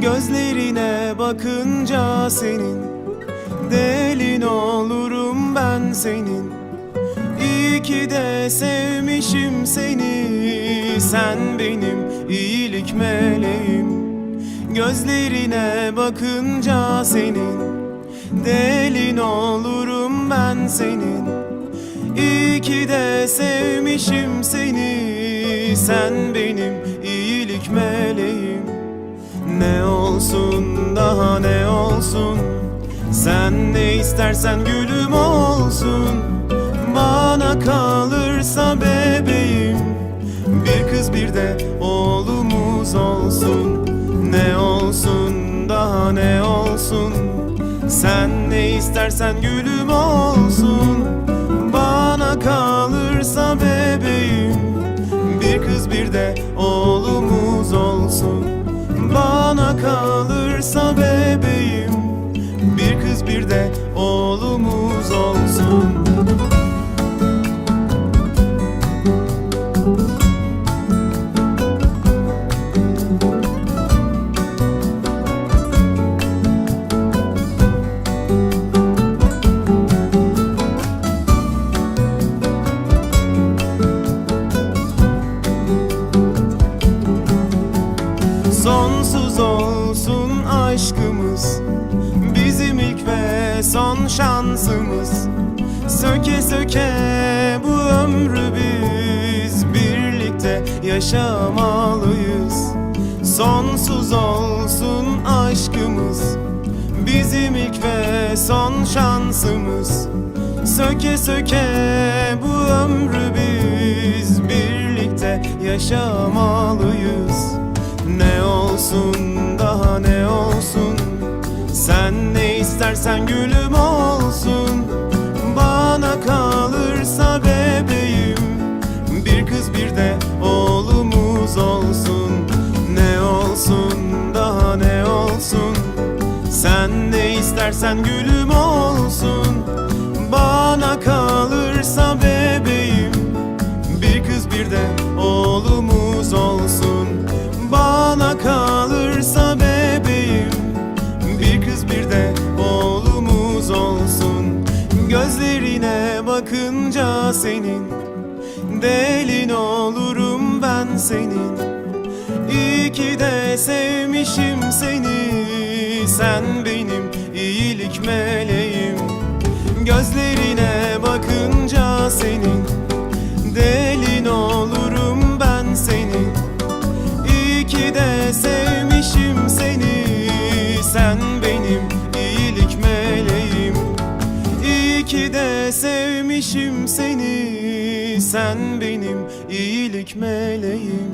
Gözlerine bakınca senin Delin olurum ben senin. İyi ki de sevmişim seni Sen benim iyilik meleğim. Gözlerine bakınca senin Delin olurum ben senin. İyi ki de sevmişim seni Sen benim iyilik meleğim olsun daha ne olsun? Sen ne istersen gülüm olsun. Bana kalırsa bebeğim Bir kız bir de oğlumuz olsun. Ne olsun daha ne olsun? Sen ne istersen gülüm olsun. Bana kalırsa bebeğim Bir kız bir de oğlumuz Bana kalırsa bebeğim. Bir kız bir de oğlumuz olsun olsun aşkımız. Bizim ilk ve son şansımız. Söke söke bu ömrü biz Birlikte yaşamalıyız. Sonsuz olsun aşkımız. Bizim ilk ve son şansımız. Söke söke bu ömrü biz Birlikte yaşamalıyız Sen ne istersen gülüm olsun. Bana kalırsa bebeğim. Bir kız bir de oğlumuz olsun. Ne olsun daha ne olsun? Sen ne istersen gülüm olsun bakınca senin Delin olurum ben senin. İyi ki de sevmişim seni Sen benim iyilik meleğim. Gözlerine sevmişim seni Sen benim iyilik meleğim